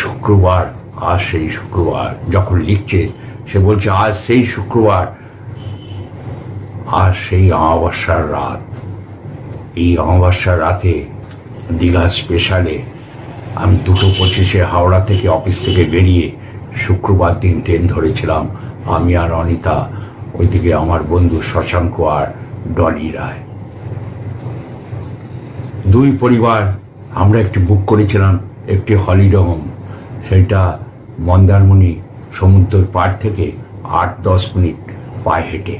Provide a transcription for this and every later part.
শুক্রবার আজ সেই শুক্রবার যখন লিখছে, সে বলছে আজ সেই শুক্রবার আজ সেই অমাবস্যার রাত। এই অমাবস্যার রাতে দীঘা স্পেশালে আমি দুটো পঁচিশে হাওড়া থেকে অফিস থেকে বেরিয়ে শুক্রবার দিন ট্রেন ধরেছিলাম। আমি আর অনিতা, ওইদিকে আমার বন্ধু শশাঙ্ক আর ডলি রায়। দুই পরিবার, আমরা একটি বুক করেছিলাম, একটি হলিডে হোম সেটা মন্দারমণি সমুদ্রের পাড় থেকে আট দশ মিনিট পায়ে হেঁটে।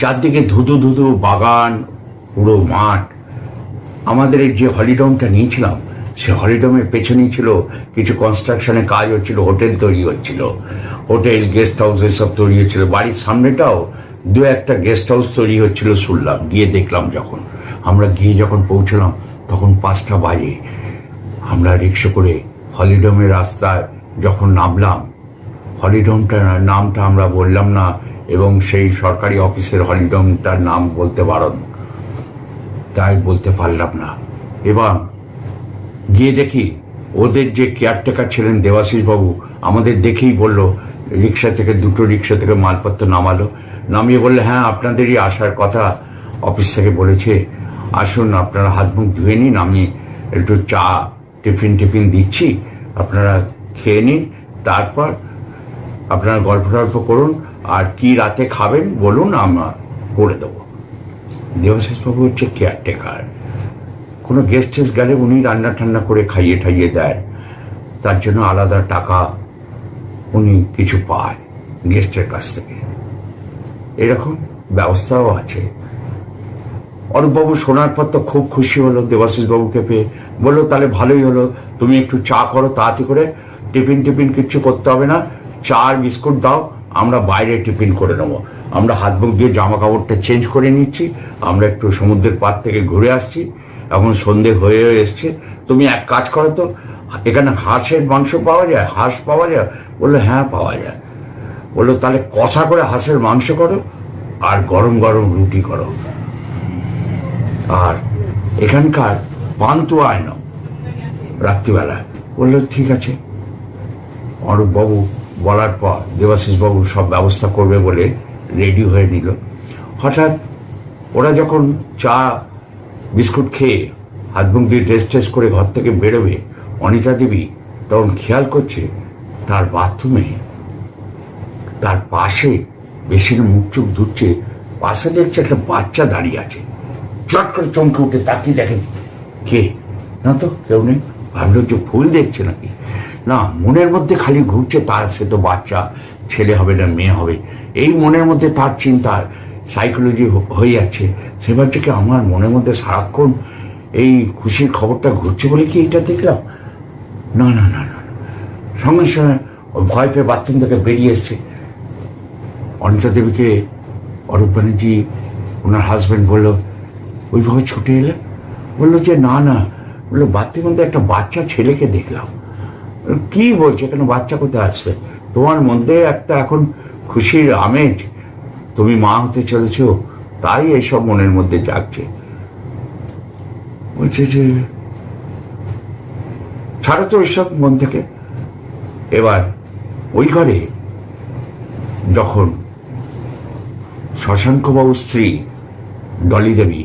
চারদিকে ধুধু ধুধু বাগান, পুরো মাঠ। আমাদের যে হলিডমটা নিয়েছিলাম, সে হলিডমের পেছনেই ছিল কিছু কনস্ট্রাকশনের কাজ হচ্ছিল, হোটেল তৈরি হচ্ছিল। হোটেল গেস্ট হাউস এসব তৈরি হচ্ছিল। বাড়ির সামনেটাও দু একটা গেস্ট হাউস তৈরি হচ্ছিল শুনলাম, গিয়ে দেখলাম যখন। আমরা গিয়ে যখন পৌঁছলাম, তখন পাঁচটা বাজে। আমরা রিক্সা করে হলিডমের রাস্তায় যখন নামলাম হলিডমটার নামটা আমরা বললাম না এবং সেই সরকারি অফিসের হলিডমটার নাম বলতে বারণ তাই বলতে পারলাম না। এবং গিয়ে দেখি ওদের যে কেয়ারটেকার ছিলেন দেবাশিস বাবু আমাদের দেখেই বলল, রিক্সা থেকে দুটো রিক্সা থেকে মালপত্র নামালো। নামিয়ে বললে হ্যাঁ আপনাদেরই আসার কথা অফিস থেকে বলেছে। আসুন, আপনারা হাত মুখ ধুয়ে নিন, আমি একটু চা টিফিন টিফিন দিচ্ছি, আপনারা খেয়ে নিন, তারপর আপনারা গল্প টল্প করুন, আর কি রাতে খাবেন বলুন, আমরা করে দেবো। দেবাশিসবাবু হচ্ছে কেয়ারটেকার কোনো গেস্ট টেস্ট গেলে উনি রান্না টান্না করে খাইয়ে ঠাইয়ে দেন তার জন্য আলাদা টাকা উনি কিছু পায় গেস্টের কাছ থেকে। এরকম ব্যবস্থাও আছে। অরূপবাবু শোনার পর তো খুব খুশি হলো দেবাশিস বাবুকে পেয়ে। বলল, তাহলে ভালোই হলো। তুমি একটু চা করো তাড়াতাড়ি করে। টিফিন টিফিন কিচ্ছু করতে হবে না। চা আর বিস্কুট দাও, আমরা বাইরে টিফিন করে নেব। আমরা হাত মুখ দিয়ে জামা কাপড়টা চেঞ্জ করে নিচ্ছি। আমরা একটু সমুদ্রের পাড় থেকে ঘুরে আসছি। এখন সন্ধে হয়ে এসছে। তুমি এক কাজ করো তো। এখানে হাঁসের মাংস পাওয়া যায়? হাঁস পাওয়া যায়? বলল হ্যাঁ পাওয়া যায়। বলল, তাহলে কষা করে হাঁসের মাংস করো আর গরম গরম রুটি করো। আর এখানকার পান্তুয়া আয়ন রাত্রিবেলা। বলল, ঠিক আছে। অরূপবাবু বলার পর দেবাশিসবাবু সব ব্যবস্থা করবে বলে রেডি হয়ে নিল। হঠাৎ ওরা যখন চা, বিস্কুট খেয়ে হাত মুখ দিয়ে টেস্ট টেস্ট করে ঘর থেকে বেরোবে, অনিতা দেবী তখন খেয়াল করছে তার বাথরুমে তার পাশে বেশির মুখ চোখ ধুচ্ছে, পাশে দেখছে একটা বাচ্চা দাঁড়িয়ে আছে। চট করে চমকে উঠে তাকিয়ে দেখেন কে? না তো, কেউ নেই। ভাবলো যে ফুল দেখছে নাকি? না, মনের মধ্যে খালি ঘুরছে, তার সে তো বাচ্চা, ছেলে হবে না, মেয়ে হবে। এই মনের মধ্যে তার চিন্তার সাইকোলজি হয়ে যাচ্ছে। সে ভাবছে কি আমার মনের মধ্যে সারাক্ষণ এই খুশির খবরটা ঘুরছে বলে কি এটা দেখলাম? না না না না। সঙ্গে সঙ্গে ভয় পেয়ে বাথরুম থেকে বেরিয়ে এসছে। অনিতা দেবীকে অরূপ ব্যানার্জি, ওনার হাজব্যান্ড বলল ওইভাবে ছুটে এলে বলল যে, না না। বলল বাথরুমের মধ্যে একটা বাচ্চা ছেলেকে দেখলাম। কি বলছে? কেন বাচ্চা কোথায় আসবে? তোমার মধ্যে একটা এখন খুশির আমেজ। তুমি মা হতে চলেছ, তাই এইসব মনের মধ্যে জাগছে। বলছে যে, ছাড়ো তো ওইসব মন থেকে। এবার ওই ঘরে যখন শশাঙ্কবাবুর স্ত্রী ডলি দেবী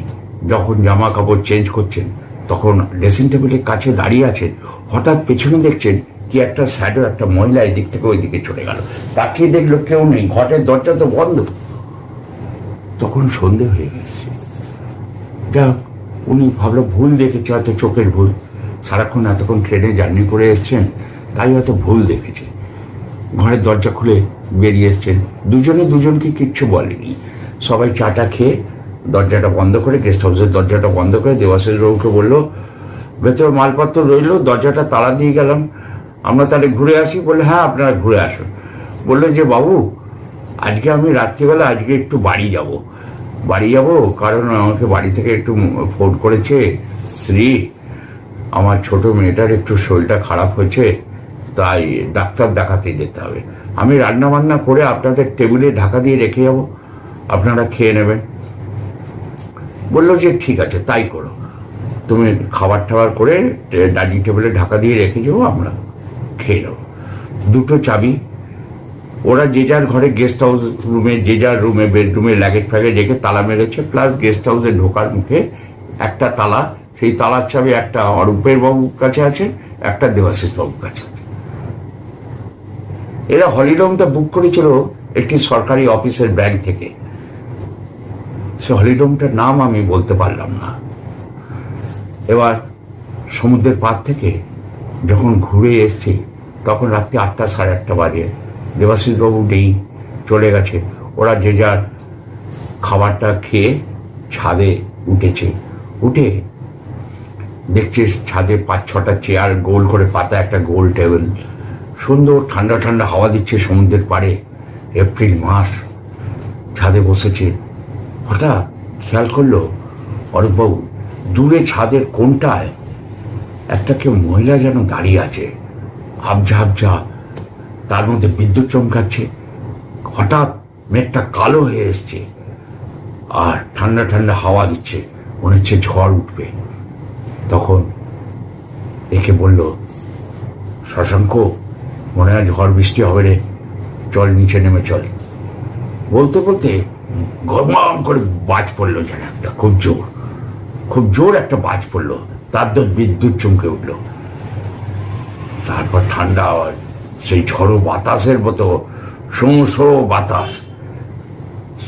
যখন জামা কাপড় চেঞ্জ করছেন, তখন ড্রেসিং টেবিলের কাছে দাঁড়িয়ে আছেন, হঠাৎ পেছনে দেখছেন কি একটা স্যাডো একটা মহিলা এদিক থেকে ওই দিকে চলে গেল। তাকিয়ে দেখল কেউ নেই ঘরের দরজা তো বন্ধ। তখন সন্ধে হয়ে গেছে। যা, উনি ভাবলো ভুল দেখেছে হয়তো চোখের ভুল। সারাক্ষণ এতক্ষণ ট্রেনে জার্নি করে এসছেন, তাই হয়তো ভুল দেখেছে। ঘরের দরজা খুলে বেরিয়ে এসছেন। দুজনে দুজনকে কিচ্ছু বলেনি। সবাই চাটা খেয়ে দরজাটা বন্ধ করে গেস্ট হাউসের দরজাটা বন্ধ করে দেবাশিস বাবুকে বলল, ভেতরে মালপত্র রইল, দরজাটা তালা দিয়ে গেলাম। আমরা তাহলে ঘুরে আসি? বললে হ্যাঁ আপনারা ঘুরে আসুন। বলল যে, বাবু, আজকে আমি রাত্রিবেলা আজকে একটু বাড়ি যাব। বাড়ি যাব? কারণ আমাকে বাড়ি থেকে একটু ফোন করেছে শ্রী। আমার ছোট মেয়েটার একটু শরীরটা খারাপ হয়েছে, তাই ডাক্তার দেখাতে যেতে হবে। আমি রান্না বান্না করে আপনাদের টেবিলে ঢাকা দিয়ে রেখে যাব। আপনারা খেয়ে নেবেন। বলল যে ঠিক আছে, তাই করো। তুমি খাবার টাবার করে ডাইনিং টেবিলে ঢাকা দিয়ে রেখে যাব আমরা খেয়ে নেব। দুটো চাবি। ওরা যে যার ঘরে গেস্ট হাউস রুমে যে যার রুমে বেডরুমে লাগেজ ফ্যাগেজ রেখে তালা মেরেছে প্লাস গেস্ট হাউসে ঢোকার মুখে একটা তালা, সেই তালার চাবি একটা অরূপের বাবুর কাছে আছে, একটা দেবাশিস বাবুর কাছে এরা হলিডমটা বুক করেছিল একটি সরকারি অফিসের ব্যাংক থেকে। সে হলিডোমটার নাম আমি বলতে পারলাম না। এবার সমুদ্রের পার থেকে যখন ঘুরে এসছি, তখন রাত্রি আটটা সাড়ে আটটা বাজে। দেবাশিসবাবু নেই, চলে গেছে। ওরা যে যার খাবারটা খেয়ে ছাদে উঠেছে। উঠে দেখছে ছাদে পাঁচ ছটা চেয়ার, গোল করে পাতা, একটা গোল টেবিল। সুন্দর ঠান্ডা ঠান্ডা হাওয়া দিচ্ছে সমুদ্রের পাড়ে। এপ্রিল মাস, ছাদে বসেছে। হঠাৎ খেয়াল করল অরূপবাবু, দূরে ছাদের কোনটায় একটা কেউ মহিলা যেন দাঁড়িয়ে আছে। আবজা আবজা তার মধ্যে বিদ্যুৎ চমকাচ্ছে। হঠাৎ মেঘটা কালো হয়ে এসছে আর ঠান্ডা ঠান্ডা হাওয়া দিচ্ছে। মনে হচ্ছে ঝড় উঠবে। তখন একে বলল, শশাঙ্ক, মনে হয় ঝড় বৃষ্টি হবে রে। চল, নিচে নেমে চল। বলতে বলতে গরমাম করে বাজ পড়ল যেন একটা, খুব জোর। খুব জোর একটা বাজ পড়ল। তার তো বিদ্যুৎ চমকে উঠল। তারপর ঠান্ডা সেই ঝড়ো বাতাসের মতো সমস্ত বাতাস।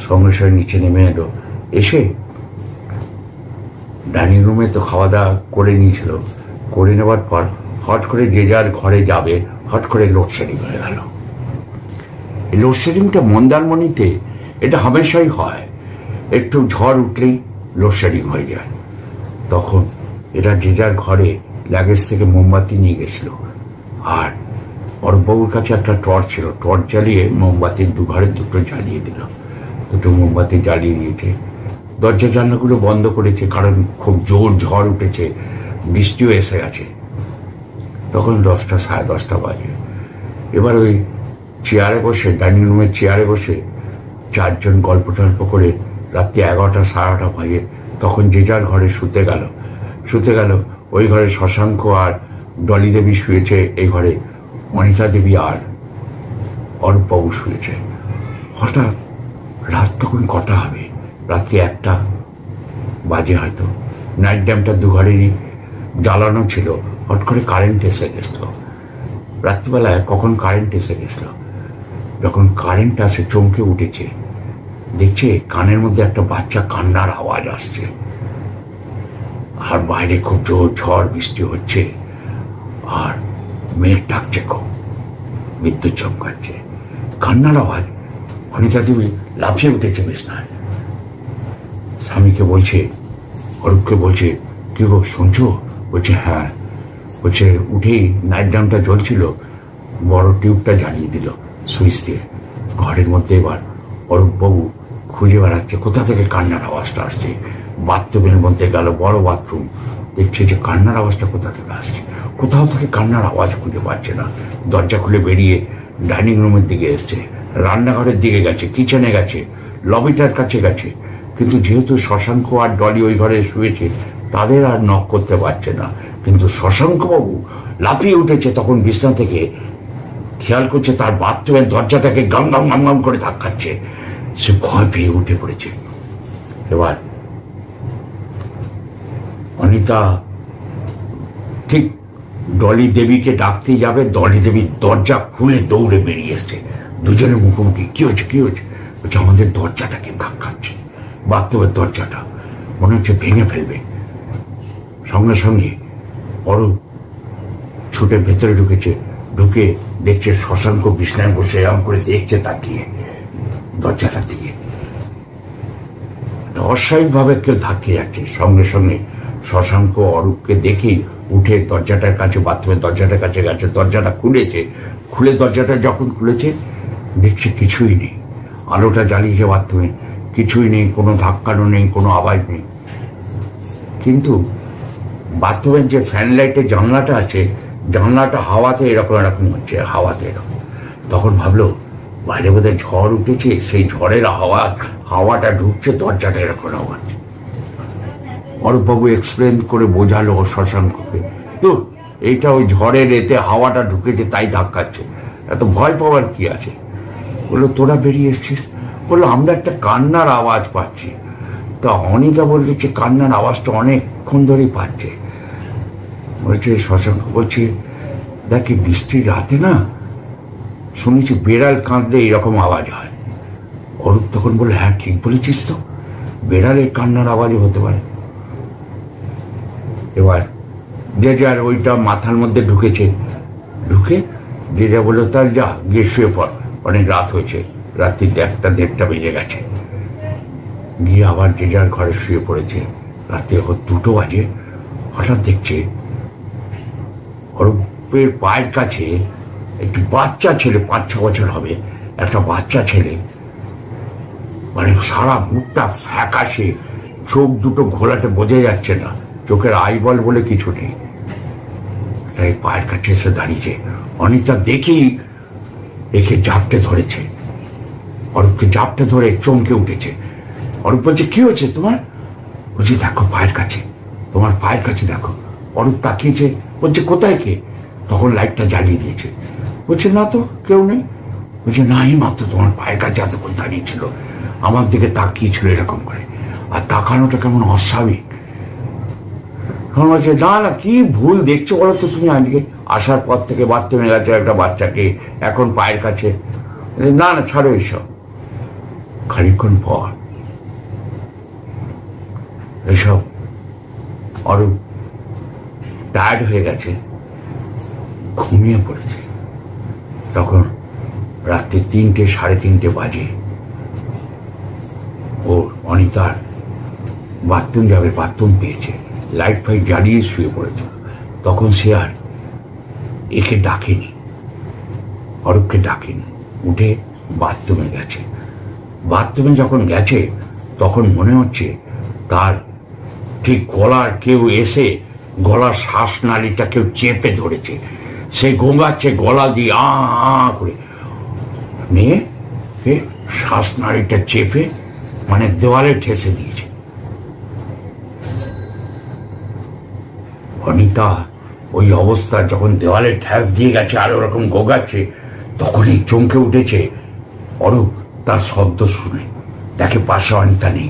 সঙ্গে নিচে নেমে এলো। এসে ডাইনিং রুমে তো খাওয়া দাওয়া করে নিয়েছিল। করে নেওয়ার পর হট করে যে যার ঘরে যাবে হট করে লোডশেডিং হয়ে গেল। লোডশেডিংটা মন্দারমণিতে, এটা হামেশাই হয়। একটু ঝড় উঠলেই লোডশেডিং হয়ে যায়। তখন এরা যে যার ঘরে লাগেজ থেকে মোমবাতি নিয়ে গেছিল। আর অরূপবাবুর কাছে একটা টর্চ ছিল। টর্চ জ্বালিয়ে মোমবাতির দু ঘরে দুটো জ্বালিয়ে দিল। দুটো মোমবাতি জ্বালিয়ে দিয়েছে। দরজা জানলাগুলো বন্ধ করেছে, কারণ খুব জোর ঝড় উঠেছে, বৃষ্টিও এসে গেছে। তখন দশটা, সাড়ে দশটা বাজে। এবার ওই চেয়ারে বসে, ডাইনিং রুমের চেয়ারে বসে চারজন গল্প টল্প করে রাত্রি এগারোটা, সাড়ে বাজে, তখন যে যার ঘরে শুতে গেল। শুতে গেল, ওই ঘরে শশাঙ্ক আর ডলি দেবী শুয়েছে, এই ঘরে অনিতা দেবী আর অরূপবাবু শুয়েছে। হঠাৎ রাত তখন কটা হবে? রাত্রি একটা বাজে হয়তো। নাইট ড্যামটা দু ঘরেরই জ্বালানো ছিল। হট করে কারেন্ট এসে গেছিল। রাত্রিবেলায় কখন কারেন্ট এসে গেছিল? যখন কারেন্ট আসে, চমকে উঠেছে, দেখছে কানের মধ্যে একটা বাচ্চা কান্নার আওয়াজ আসছে। আর বাইরে খুব জোর ঝড় বৃষ্টি হচ্ছে, আর মেঘ ডাকছে খুব, বিদ্যুৎ চমকাচ্ছে। কান্নার আওয়াজ, অনিতা দেবী লাফিয়ে উঠেছে বিছনায় স্বামীকে বলছে, অরূপকে বলছে, কি গো, শুনছো? বলছে হ্যাঁ। বলছে, উঠেই নাইট ড্যামটা জ্বলছিল, বড় টিউবটা জ্বালিয়ে দিল। সুইচ দিয়ে ঘরের মধ্যে এবার অরূপবাবু খুঁজে বেড়াচ্ছে, কোথা থেকে কান্নার আওয়াজটা আসছে? বাথরুমের মধ্যে গেল বড় বাথরুম, দেখছে যে কান্নার আওয়াজটা কোথা থেকে আসছে? কোথাও থেকে কান্নার আওয়াজ খুঁজে পাচ্ছে না। দরজা খুলে বেরিয়ে ডাইনিং রুমের দিকে এসছে। রান্নাঘরের দিকে গেছে, কিচেনে গেছে, লবিটার কাছে গেছে। কিন্তু যেহেতু শশাঙ্ক আর ডলি ওই ঘরে শুয়েছে, তাদের আর নক করতে পারছে না। কিন্তু শশাঙ্কবাবু লাফিয়ে উঠেছে তখন বিছনা থেকে খেয়াল করছে তার বাথরুমের দরজাটাকে গাম গাম গাম গাম করে ধাক্কাচ্ছে। সে ভয় পেয়ে উঠে পড়েছে। এবার অনিতা ঠিক ডলি দেবীকে ডাকতে যাবে, ডলি দেবী দরজা খুলে দৌড়ে বেরিয়ে এসছে। দুজনের মুখোমুখি, কি হয়েছে কি হয়েছে? বলছে, আমাদের দরজাটাকে ধাক্কাচ্ছে, বাথরুমের দরজাটা। মনে হচ্ছে ভেঙে ফেলবে। সঙ্গে সঙ্গে অরূপ ছুটে ভেতরে ঢুকেছে, ঢুকে দেখছে শশাঙ্ক বসে এরম করে দেখছে তাকিয়ে, দরজাটার দিকে। অস্বাভাবিকভাবে কেউ ধাক্কে যাচ্ছে। সঙ্গে সঙ্গে শশাঙ্ক অরূপকে দেখেই উঠে দরজাটার কাছে বাথরুমের দরজাটার কাছে গেছে, দরজাটা খুলেছে। খুলে দরজাটা যখন খুলেছে, দেখছে কিছুই নেই। আলোটা জ্বালিয়েছে বাথরুমে। কিছুই নেই, কোনো ধাক্কানো নেই, কোনো আওয়াজ নেই। কিন্তু বাথরুমের যে ফ্যান লাইটের জানলাটা আছে জানলাটা হাওয়াতে এরকম এরকম হচ্ছে, হাওয়াতে এরকম। তখন ভাবলো, বাইরে বোধহয় ঝড় উঠেছে, সেই ঝড়ের হাওয়া, হাওয়াটা ঢুকছে, দরজাটা এরকম আওয়াজ অরূপবাবু এক্সপ্লেন করে বোঝালো ও শশাঙ্ককে। তো এইটা ওই ঝড়ের এতে হাওয়াটা ঢুকেছে, তাই ধাক্কাচ্ছে। এত ভয় পাওয়ার কি আছে? বলল, তোরা বেরিয়ে এসছিস? বলল, আমরা একটা কান্নার আওয়াজ পাচ্ছি। তা অনিতা বলছে কান্নার আওয়াজটা অনেকক্ষণ ধরেই পাচ্ছে। বলছে শশাঙ্ক বলছে, দেখি বৃষ্টির রাতে না? শুনেছি বেড়াল কাঁদলে এরকম আওয়াজ হয়। অরূপ তখন বলে হ্যাঁ ঠিক বলেছিস তো, বেড়ালের কান্নার আওয়াজও হতে পারে। এবার যে যার ওইটা মাথার মধ্যে ঢুকেছে, ঢুকে যে যা বলল, তার যা, গিয়ে শুয়ে পড়। অনেক রাত হয়েছে রাত্রিতে একটা দেড়টা বেজে গেছে। গিয়ে আবার যে যার ঘরে শুয়ে পড়েছে, রাতে দুটো বাজে, হঠাৎ দেখছে অরূপের পায়ের কাছে একটি বাচ্চা ছেলে, পাঁচ ছ বছর হবে, একটা বাচ্চা ছেলে মানে সারা মুখটা ফ্যাকাশে, চোখ দুটো ঘোলাতে বোঝা যাচ্ছে না, চোখের আইবল বলে কিছু নেই। তাই পায়ের কাছে এসে দাঁড়িয়েছে। অনিতা দেখি একে জাপটে ধরেছে। অরূপকে জাপটে ধরে চমকে উঠেছে। অরূপ বলছে, কি হয়েছে তোমার? বলছি, দেখো পায়ের কাছে, তোমার পায়ের কাছে দেখো। অরূপ তাকিয়েছে বলছে, কোথায় কে? তখন লাইটটা জ্বালিয়ে দিয়েছে। বলছে, না তো, কেউ নেই। বলছে, না, এই মাত্র তোমার পায়ের কাছে এতক্ষণ দাঁড়িয়েছিল। আমার দিকে তাকিয়েছিল এরকম করে। আর তাকানোটা কেমন অস্বাভাবিক। তখন বলছে, না না, কি ভুল দেখছ বলো তো তুমি আজকে? আসার পর থেকে বাথরুমে গেছে একটা বাচ্চাকে, এখন পায়ের কাছে। না না, ছাড়ো এইসব খানিক্ষণ পর এসব অরূপ টায়ার্ড হয়ে গেছে, ঘুমিয়ে পড়েছে। তখন রাত্রি তিনটে, সাড়ে তিনটে বাজে। ওর অনিতার বাথরুম যাবে বাথরুম পেয়েছে। লাইট ফাইট জ্বালিয়ে শুয়ে পড়েছে। তখন সে আর একে ডাকেনি। অরূপকে ডাকেনি। উঠে বাথরুমে গেছে। বাথরুমে যখন গেছে, তখন মনে হচ্ছে তার ঠিক গলার কেউ এসে গলার শ্বাসনালীটা কেউ চেপে ধরেছে। সে গোঙাচ্ছে গলা দিয়ে আ করে। নিয়ে সে শ্বাসনালীটা চেপে মানে দেওয়ালে ঠেসে দিয়েছে। অনিতা ওই অবস্থা যখন দেওয়ালে ঠ্যাস দিয়ে গেছে, আর ওরকম গোগাচ্ছে, তখনই চমকে উঠেছে। অরূপ তার শব্দ শুনে। দেখে পাশে অনিতা নেই।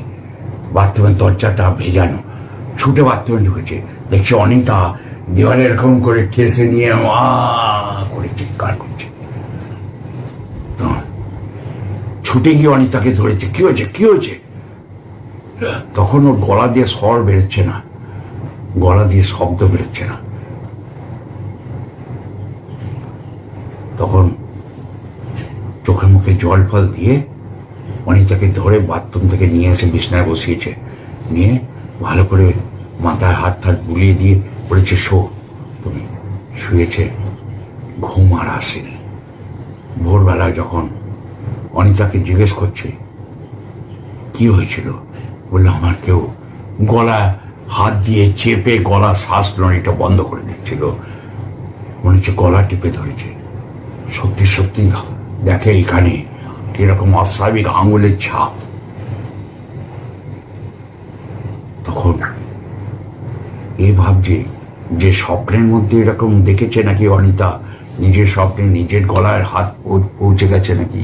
বাথরুমের দরজাটা ভেজানো। ছুটে বাথরুমে ঢুকেছে। দেখছি অনিতা দেওয়ালে এরকম করে ঠেসে নিয়ে আ করে চিৎকার করছে। ছুটে গিয়ে অনিতাকে ধরেছে, কি হয়েছে? কি হয়েছে? তখন ওর গলা দিয়ে স্বর বেরোচ্ছে না। গলা দিয়ে শব্দ বেরোচ্ছে না। তখন চোখে মুখে জল ফল দিয়ে অনিতাকে ধরে বাথরুম থেকে নিয়ে এসে বিছনায় বসিয়েছে। নিয়ে ভালো করে মাথায় হাত ঠাত বুলিয়ে দিয়ে বলেছে, শো, তুমি শুয়েছে, ঘুম আর আসেনি। ভোরবেলায় যখন অনিতাকে জিজ্ঞেস করছে, কি হয়েছিল? বলল, আমার কেউ গলা হাত দিয়ে চেপে গলা শ্বাস নড়িটা বন্ধ করে দিচ্ছিল। মনে হচ্ছে গলা টিপে ধরেছে। সত্যি সত্যি, দেখে এখানে কীরকম অস্বাভাবিক আঙুলের ছাপ। তখন এ ভাবছে যে স্বপ্নের মধ্যে এরকম দেখেছে নাকি অনিতা? নিজের স্বপ্নে নিজের গলায় হাত পৌঁছে গেছে নাকি?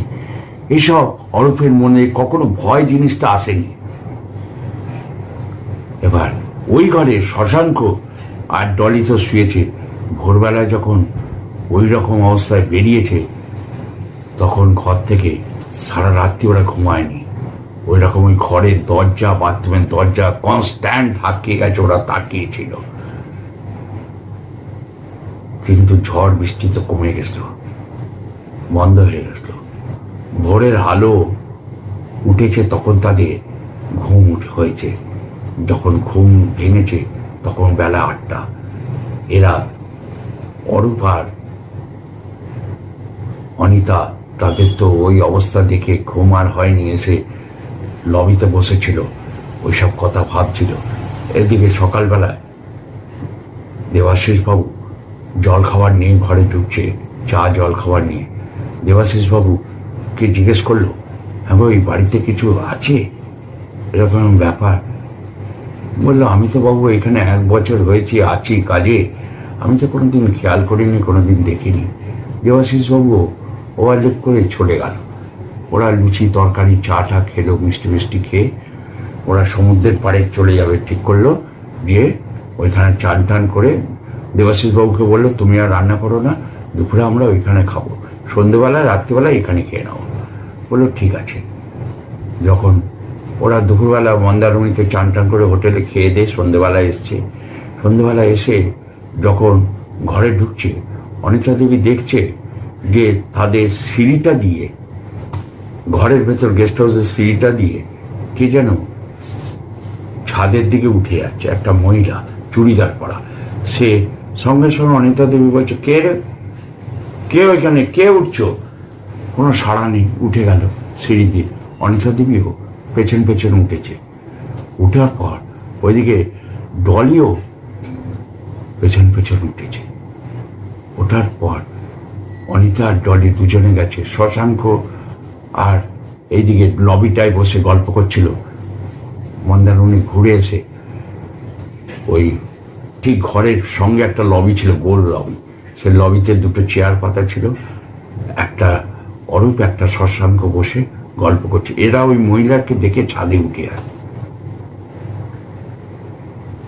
এসব অরূপের মনে কখনো ভয় জিনিসটা আসেনি। এবার ওই ঘরে শশাঙ্ক আর ডলি তো শুয়েছে। ভোরবেলায় যখন ওই রকম অবস্থায় বেরিয়েছে, তখন ঘর থেকে সারা রাত্রি ওরা ঘুমায়নি। ওই রকম ওই ঘরের দরজা, বাথরুমের দরজা কনস্ট্যান্ট থাকিয়ে গেছে, ওরা তাকিয়েছিল। কিন্তু ঝড় বৃষ্টি তো কমে গেছিল, বন্ধ হয়ে গেছিল। ভোরের আলো উঠেছে তখন তাদের, ঘুম হয়েছে। যখন ঘুম ভেঙেছে তখন বেলা আটটা। এরা অরূপ আর অনিতা তাদের তো ওই অবস্থা দেখে ঘুম আর হয়নি, এসে লবিতে বসেছিল, ওইসব কথা ভাবছিল। এদিকে সকালবেলায় দেবাশিস বাবু জল খাবার নিয়ে ঘরে ঢুকছে, চা জল খাবার নিয়ে। দেবাশিস বাবু কে জিজ্ঞেস করল হ্যাঁ ওই বাড়িতে কিছু আছে? এরকম ব্যাপার। বলল, আমি তো বাবু এখানে এক বছর হয়েছি, আছি কাজে। আমি তো কোনোদিন খেয়াল করিনি, কোনোদিন দেখিনি। দেবাশিসবাবু ওভারলুক করে চলে গেল। ওরা লুচি, তরকারি, চা টা খেলো, মিষ্টি মিষ্টি খেয়ে ওরা সমুদ্রের পাড়ে চলে যাবে, ঠিক করল। দিয়ে ওইখানে চান টান করে দেবাশিস বাবুকে বলল, তুমি আর রান্না করো না, দুপুরে আমরা ওইখানে খাব। সন্ধেবেলায় রাত্রিবেলায় এখানে খেয়ে নেব বলল, ঠিক আছে। যখন ওরা দুপুরবেলা মন্দারমণিতে চান টান করে হোটেলে খেয়ে দিয়ে সন্ধেবেলা এসছে। সন্ধেবেলা এসে যখন ঘরে ঢুকছে, অনিতা দেবী দেখছে যে তাদের সিঁড়িটা দিয়ে ঘরের ভেতর গেস্ট হাউসের সিঁড়িটা দিয়ে কে যেন ছাদের দিকে উঠে যাচ্ছে, একটা মহিলা, চুড়িদার পরা। সে সঙ্গে সঙ্গে অনিতা দেবী বলছে, কে রে? কে ওইখানে? কে উঠছো? কোনো সাড়া নেই, উঠে গেল সিঁড়ি দিয়ে। অনিতা দেবীও পেছন পেছন উঠেছে। উঠার পর ওইদিকে ডলিও পেছন পেছন উঠেছে। ওঠার পর অনিতা আর ডলি দুজনে গেছে। শশাঙ্ক আর এইদিকে লবিটায় বসে গল্প করছিল। মন্দারমণি ঘুরে এসে ওই ঠিক ঘরের সঙ্গে একটা লবি ছিল, গোল লবি। সে লবিতে দুটো চেয়ার পাতা ছিল, একটা অরূপ, একটা শশাঙ্ক বসে গল্প করছে। এরা ওই মহিলাকে দেখে ছাদে উঠে আসে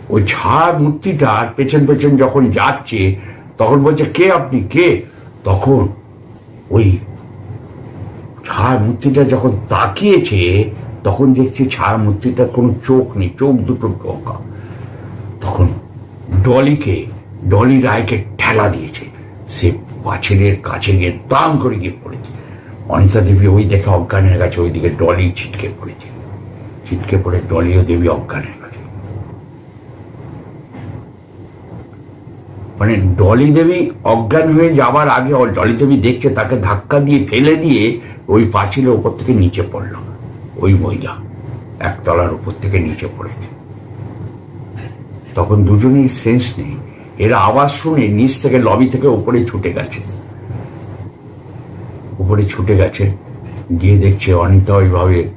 ওই ছাদ মূর্তিটা আর পেছন পেছন যখন যাচ্ছে, তখন বলছে, কে আপনি? কে? তখন ওই ছায়া মূর্তিটা যখন তাকিয়েছে, তখন দেখছে ছায়া মূর্তিটার কোনো চোখ নেই, চোখ দুটো ঢোকা তখন ডলিকে, ডলি রায়কে ঠেলা দিয়েছে। সে পাঁচিলের কাছে গিয়ে দাম করে গিয়ে পড়েছে। অনিতা দেবী ওই দেখে অজ্ঞান হয়ে গেছে ওইদিকে ডলি ছিটকে পড়েছে। ছিটকে পড়ে ডলিও দেবী অজ্ঞান হয়ে গেছে মানে ডলি দেবী অজ্ঞান হয়ে যাবার আগে, ডলি দেবী দেখছে, তাকে ধাক্কা দিয়ে ফেলে দিয়ে ওই পাঁচিলের ওপর থেকে নিচে পড়ল। ওই মহিলা একতলার উপর থেকে নিচে পড়েছে। তখন দুজনেই সেন্স নেই। এরা আওয়াজ শুনে নিচ থেকে লবি থেকে উপরে ছুটে গেছে। উপরে ছুটে গেছে, গিয়ে দেখছে অনিতা ওইভাবে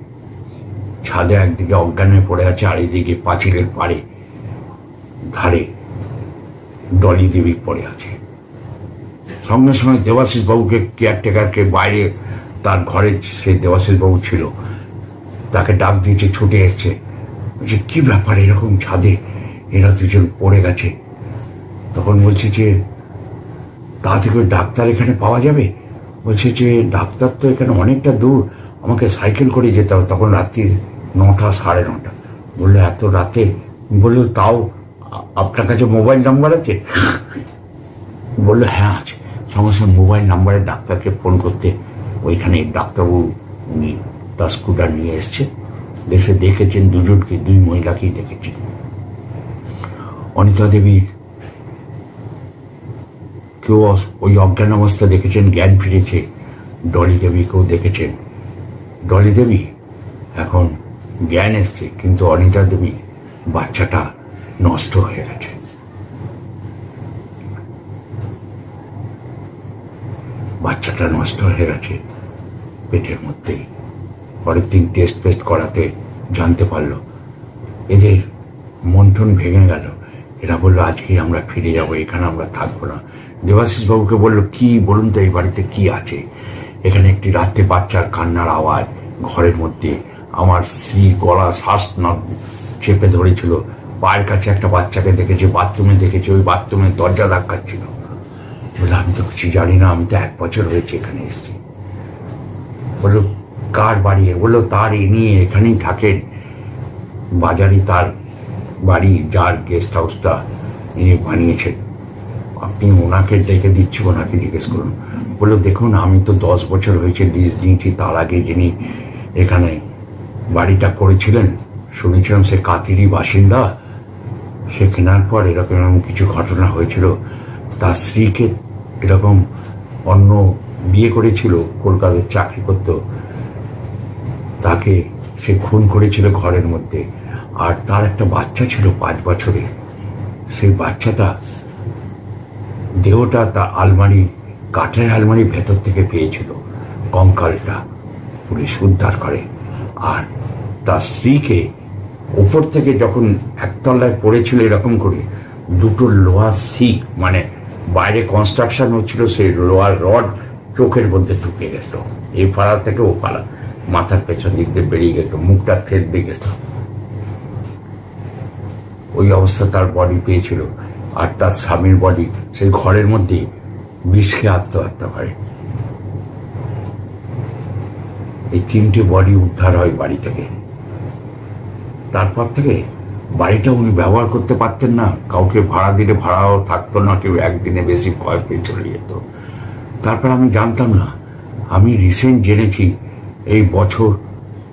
ছাদে একদিকে অজ্ঞান হয়ে পড়ে আছে, আর এদিকে পাঁচিলের পাড়ে, ধারে ডলি দেবী পড়ে আছে। সঙ্গে সঙ্গে দেবাশিস বাবুকে কেয়ারটেকারকে বাইরে তার ঘরে সে দেবাশিস বাবু ছিল। তাকে ডাক দিয়েছে ছুটে এসছে, বলছে, কি ব্যাপার এরকম ছাদে? এরা দুজন পড়ে গেছে। তখন বলছে যে তা থেকে ডাক্তার এখানে পাওয়া যাবে? বলছে যে, ডাক্তার তো এখানে অনেকটা দূর, আমাকে সাইকেল করে যেতে হবে। তখন রাত্রি নটা, সাড়ে নটা। বলল, এত রাতে? বলল, তাও আপনার কাছে মোবাইল নাম্বার আছে? বলল হ্যাঁ আছে। সঙ্গে সঙ্গে মোবাইল নাম্বারে ডাক্তারকে ফোন করতে ওইখানে ডাক্তারবাবু উনি তার স্কুটার নিয়ে এসছে। এসে দেখেছেন দুজনকে, দুই মহিলাকেই দেখেছেন। অনিতা দেবীর কেউ ওই অজ্ঞান অবস্থা দেখেছেন, জ্ঞান ফিরেছে। ডলি দেবীকেও দেখেছেন। ডলি দেবী, এখন জ্ঞান এসছে, কিন্তু অনিতা দেবী বাচ্চাটা নষ্ট হয়ে গেছে। বাচ্চাটা নষ্ট হয়ে গেছে। পেটের মধ্যেই। পরের দিন টেস্ট ফেস্ট করাতে জানতে পারল। এদের মন্থন ভেঙে গেল। এরা বলল, আজকেই আমরা ফিরে যাব, এখানে আমরা থাকব না। দেবাশিস বাবুকে বলল, কি, বলুন তো, এই বাড়িতে কি আছে? এখানে একটি রাতে বাচ্চার কান্নার আওয়াজ ঘরের মধ্যে। আমার স্ত্রী গলা শ্বাস না চেপে ধরেছিল। পায়ের কাছে একটা বাচ্চাকে দেখেছে, বাথরুমে দেখেছে, ওই বাথরুমের দরজা ধাক্কাচ্ছিল। বলে, আমি তো কিছু জানি না, আমি তো এক বছর হয়েছে এখানে এসেছি। বলল, কার বাড়ি? বলল, তার ইনি এখানেই থাকেন। বাজারে তার বাড়ি, যার গেস্ট হাউসটা ইনি বানিয়েছেন। আপনি ওনাকে ডেকে দিচ্ছি, ওনাকে জিজ্ঞেস করুন। বলল, দেখুন, আমি তো দশ বছর হয়েছে লিজ নিয়েছি, তার আগে যিনি এখানে বাড়িটা করেছিলেন, শুনেছিলাম সে কাতিরই বাসিন্দা। সে কেনার পর এরকম এরকম কিছু ঘটনা হয়েছিল। তার স্ত্রীকে এরকম অন্য বিয়ে করেছিল, কলকাতায় চাকরি করতো, তাকে সে খুন করেছিল ঘরের মধ্যে। আর তার একটা বাচ্চা ছিল পাঁচ বছরে সেই বাচ্চাটা দেহটা তার আলমারি, কাঠের আলমারির ভেতর থেকে পেয়েছিল, কঙ্কালটা পুলিশ উদ্ধার করে। আর তার স্ত্রীকে ওপর থেকে যখন একতলায় পড়েছিল এরকম করে, দুটো লোহার শিক মানে বাইরে কনস্ট্রাকশন হচ্ছিল, সেই লোহার রড চোখের মধ্যে ঢুকে গেছিল। এই পাড়া থেকে ও পাড়া, মাথার পেছন দিক দিয়ে বেরিয়ে গেল মুখটা ফেটবে গেছিল। ওই অবস্থা তার বডি পেয়েছিল, আর তার স্বামীর বডি সেই ঘরের মধ্যে বিষকে আত্মহত্যা করে। এই তিনটে বডি উদ্ধার হয় বাড়ি থেকে। তারপর থেকে বাড়িটা উনি ব্যবহার করতে পারতেন না। কাউকে ভাড়া দিলে ভাড়াও থাকতো না, কেউ একদিনে বেশি ভয় পেয়ে চলে যেত। তারপর আমি জানতাম না, আমি রিসেন্ট জেনেছি, এই বছর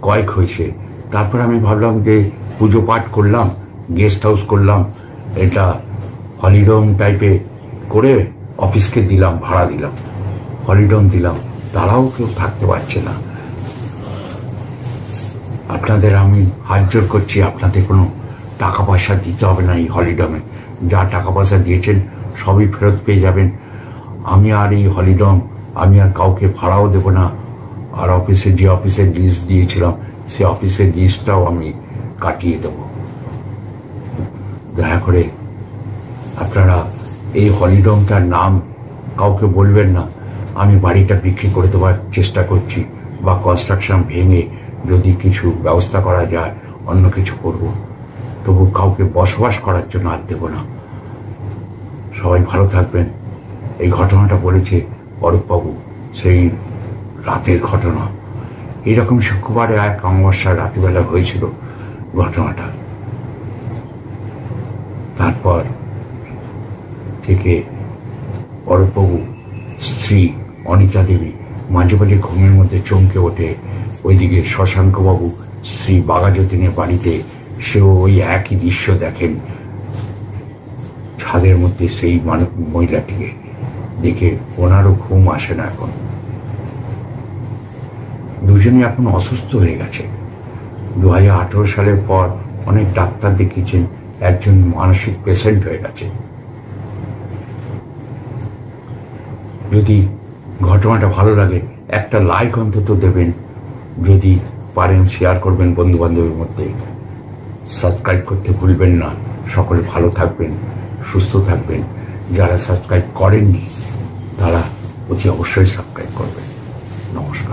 কয়েক হয়েছে। তারপর আমি ভাবলাম যে পুজো পাঠ করলাম গেস্ট হাউস করলাম, এটা হলিডোম টাইপে করে অফিসকে দিলাম, ভাড়া দিলাম, হলিডোম দিলাম। তারাও কেউ থাকতে পারছে না। আপনাদের আমি হাত করছি, আপনাদের কোনো টাকা পয়সা দিতে হবে না এই হলিডমে। যা টাকা পয়সা দিয়েছেন, সবই ফেরত পেয়ে যাবেন। আমি আর এই হলিডম, আমি আর কাউকে ভাড়াও দেব না। আর অফিসে যে অফিসের লিস্ট দিয়েছিলাম, সে অফিসের লিস্টটাও আমি কাটিয়ে দেব। দয়া করে আপনারা এই হলিডমটার নাম কাউকে বলবেন না। আমি বাড়িটা বিক্রি করে দেওয়ার চেষ্টা করছি বা কনস্ট্রাকশন ভেঙে যদি কিছু ব্যবস্থা করা যায়, অন্য কিছু করব। তবু কাউকে বসবাস করার জন্য আর দেব না। সবাই ভালো থাকবেন। এই ঘটনাটা বলেছে অরূপবাবু। সেই রাতের ঘটনা। এরকম শুক্রবারে এক অমাবস্যার রাতেবেলা হয়েছিল ঘটনাটা। তারপর থেকে অরূপবাবু, স্ত্রী, অনিতা দেবী মাঝে মাঝে ঘুমের মধ্যে চমকে ওঠে। ওইদিকে শশাঙ্কবাবু, স্ত্রী বাঘাযতীনের বাড়িতে সেও ওই একই দৃশ্য দেখেন। ছাদের মধ্যে সেই মানব মহিলাটিকে দেখে ওনারও ঘুম আসে না এখন। দুজনে এখন অসুস্থ হয়ে গেছে। দু হাজার আঠেরো সালের পর অনেক ডাক্তার দেখিয়েছেন, একজন মানসিক পেশেন্ট হয়ে গেছে। যদি ঘটনাটা ভালো লাগে, একটা লাইক অন্তত দেবেন। যদি পারেন শেয়ার করবেন বন্ধু বান্ধবের মধ্যে। সাবস্ক্রাইব করতে ভুলবেন না। সকলে ভালো থাকবেন, সুস্থ থাকবেন। যারা সাবস্ক্রাইব করেননি, তারা অতি অবশ্যই সাবস্ক্রাইব করবেন। নমস্কার।